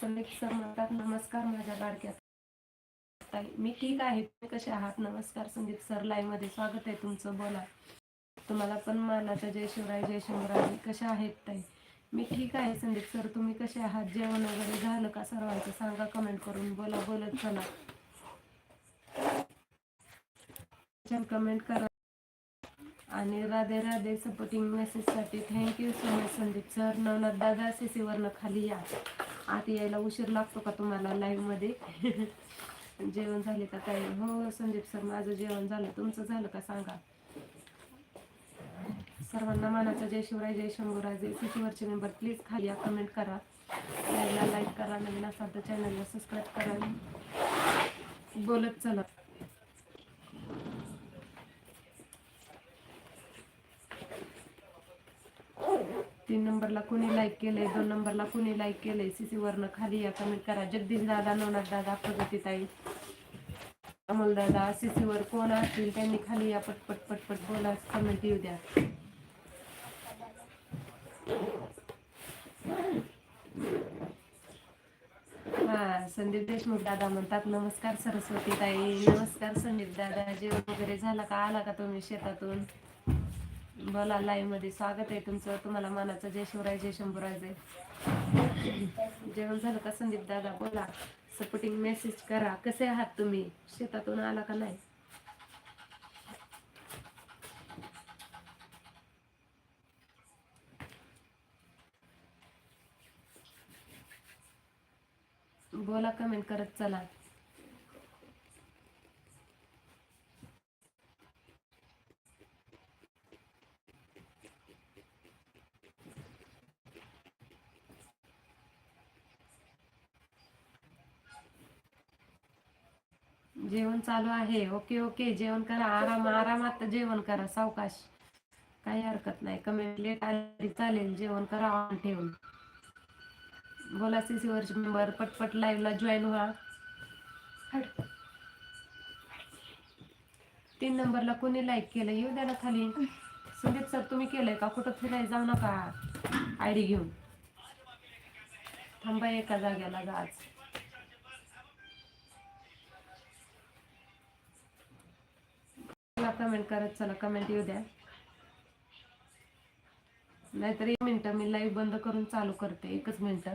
Sandeep sir म्हणतात नमस्कार माझ्या लाडक्या ताई. मी ठीक आहे तुम्ही कसे आहात? नमस्कार संदीप सर लाईव्हमध्ये स्वागत आहे तुमचं. बोला. तुम्हाला पण मानाचा जय शिवराय जय शंभराजी कशा आहेत ताई? मी ठीक आहे संदीप सर. तुम्ही कसे आहात? जेवण वगैरे झालं का सर्वांचं? सांगा कमेंट करून. बोला बोलत चला. कमेंट करा आणि Radhe Radhe supporting मेसेजसाठी thank you so much Sandeep sir Navnath Dada सीसीवरनं खाली या. आत यायला उशीर लागतो का तुम्हाला लाईव्हमध्ये जेवण झाले का काय? हो संदीप सर माझं जेवण झालं. तुमचं झालं का सांगा? सर्वांना मानाचा जय शिवराय जय शंभूराजे सीसीवरचे मेंबर प्लीज खाली या कमेंट करा. लाईव्हला लाईक करा नवीन असाल तर चॅनलला सबस्क्राईब करा. बोलत चला. तीन नंबरला कुणी लाईक केलंय दोन नंबरला कुणी लाईक केलंय सीसी वरनं खाली या कमेंट करा. जगदीश दादा नवनाथ दादा प्रगतीताई अमोल दादा सीसी वर कोण असतील त्यांनी खाली या पटपट पटपट बोला कमेंट येऊ द्या. हा संदीप देशमुख दादा म्हणतात नमस्कार सरस्वती ताई नमस्कार संदीप दादा जेवण वगैरे झाला का? आला का तुम्ही शेतातून? बोला लाईव्हमध्ये स्वागत आहे तुमचं. तुम्हाला मानाचं जय शिवराय जय शंभूराय जय. जेवण झालं का संदीप दादा? बोला सपोर्टिंग मेसेज करा. कसे आहात तुम्ही? शेतातून आला का नाही? बोला कमेंट करत चला. जेवण चालू आहे. Okay okay. जेवण करा. आराम आरामात जेवण करा. सावकाश. काही हरकत नाही. कमेंट लेट आली चालेल. जेवण करा ऑन ठेवून. बोला सीसी वर्ष मेंबर पटपट लाईव्हला जॉईन व्हा. तीन नंबरला कोणी लाईक केलं? येऊ द्या ना खाली. संदीप सर तुम्ही केलंय का? कुठं फिरायला जाऊ नका. आयडी घेऊन. थांबा एका जाग्याला जा आज. कमेंट करत चला कमेंट येऊ द्या. नाहीतर एक मिनटं मी लाईव्ह बंद करून चालू करते एकच मिनटं.